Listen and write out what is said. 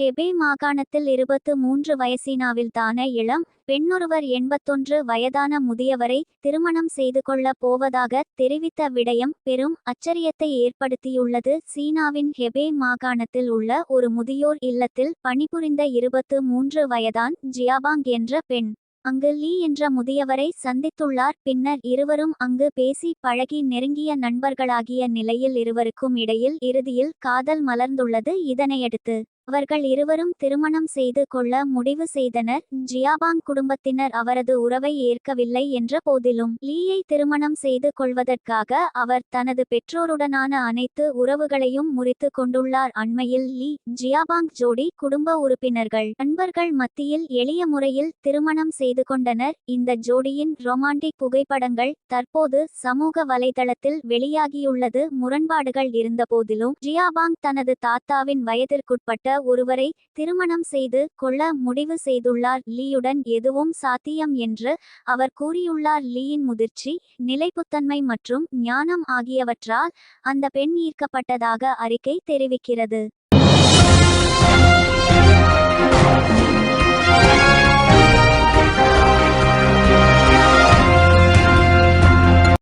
ஹெபே மாகாணத்தில் இருபத்து மூன்று வயசினாவில்தான இளம் பெண்ணொருவர் எண்பத்தொன்று வயதான முதியவரை திருமணம் செய்து கொள்ளப் போவதாக தெரிவித்த விடயம் பெரும் அச்சரியத்தை ஏற்படுத்தியுள்ளது. சீனாவின் ஹெபே மாகாணத்தில் உள்ள ஒரு முதியோர் இல்லத்தில் பணிபுரிந்த இருபத்து மூன்று வயதான் ஜியாபாங் என்ற பெண். அங்கு லீ என்ற முதியவரை சந்தித்துள்ளார். பின்னர் இருவரும் அங்கு பேசி பழகி நெருங்கிய நண்பர்களாகிய நிலையில் இருவருக்கும் இடையில் இறுதியில் காதல் மலர்ந்துள்ளது. இதனையடுத்து அவர்கள் இருவரும் திருமணம் செய்து கொள்ள முடிவு செய்தனர். ஜியாபாங் குடும்பத்தினர் அவரது உறவை ஏற்கவில்லை என்ற போதிலும் லீயை திருமணம் செய்து கொள்வதற்காக அவர் தனது பெற்றோருடனான அனைத்து உறவுகளையும் முறித்து கொண்டுள்ளார். அண்மையில் லீ ஜியாபாங் ஜோடி குடும்ப உறுப்பினர்கள் நண்பர்கள் மத்தியில் எளிய முறையில் திருமணம் செய்து கொண்டனர். இந்த ஜோடியின் ரொமாண்டிக் புகைப்படங்கள் தற்போது சமூக வலைதளத்தில் வெளியாகியுள்ளது. முரண்பாடுகள் இருந்தபோதிலும் ஜியாபாங் தனது தாத்தாவின் வயதிற்குட்பட்ட ஒருவரை திருமணம் செய்து கொள்ள முடிவு செய்துள்ளார். லீயுடன் எதுவும் சாத்தியம் என்று அவர் கூறியுள்ளார். லீயின் முதிர்ச்சி நிலைப்புத்தன்மை மற்றும் ஞானம் ஆகியவற்றால் அந்த பெண் ஈர்க்கப்பட்டதாக அறிக்கை தெரிவிக்கிறது.